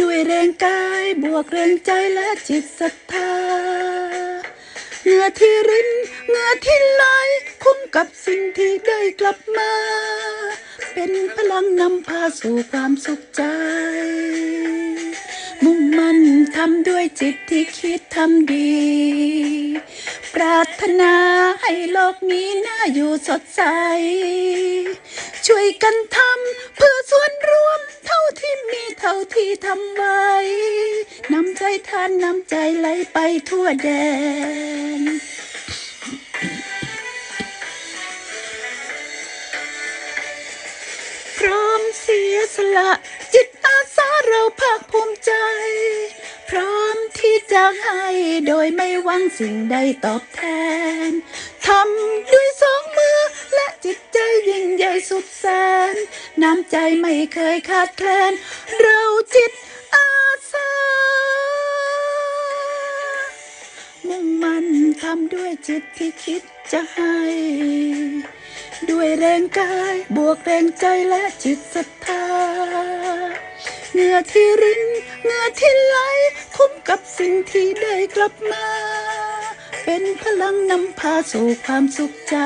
ด้วยแรงกายบวกแรงใจและจิตศรัทธาเหงื่อที่รินเหงื่อที่ไหลคุ้มกับสิ่งที่ได้กลับมา เป็นพลังนำพาสู่ความสุขใจ มุ่งมั่นทำด้วยจิตที่คิดทำดี ปรารถนาให้โลกนี้น่าอยู่สดใส ช่วยกันทำเพื่อส่วนรวมเท่าที่ ท่าที่ทำไว้ น้ำใจท่านน้ำใจไหลไปทั่วแดนพร้อมเสียสละ จิตอาสาเราภาคภูมิใจ พร้อมที่จะให้โดยไม่หวังสิ่งใดตอบแทนทำด้วยสองมือ และจิตใจยิ่งใหญ่สุดแสน น้ำใจไม่เคยขาดแคลน เราจิตอาสา มุ่งมันทำด้วยจิตที่คิดจะให้ ด้วยแรงกายบวกแรงใจและจิตศรัทธาเหงื่อที่รินเหงื่อที่ไหล คุ้มกับสิ่งที่ได้กลับมา เป็นพลังนำพาสู่ความสุขใจ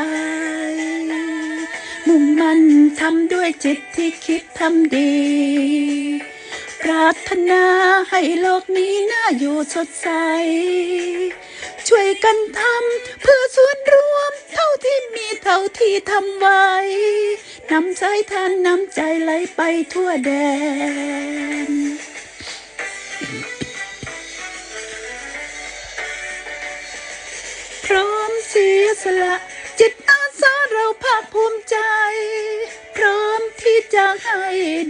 มุ่งมันทำด้วยจิตที่คิดทำดี ปรารถนาให้โลกนี้น่าอยู่สดใส ช่วยกันทำเพื่อส่วนรวม เท่าที่มีเท่าที่ทำไว้น้ำใจทานน้ำใจไหลไปทั่วแดนพร้อมเสียสละจิต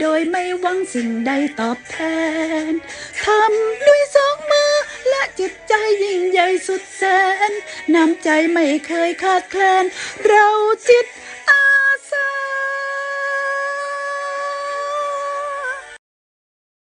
โดยไม่หวังสิ่งใดตอบแทน ทำด้วยสองมือและจิตใจยิ่งใหญ่สุดแสน น้ำใจไม่เคยขาดแคลน เราจิต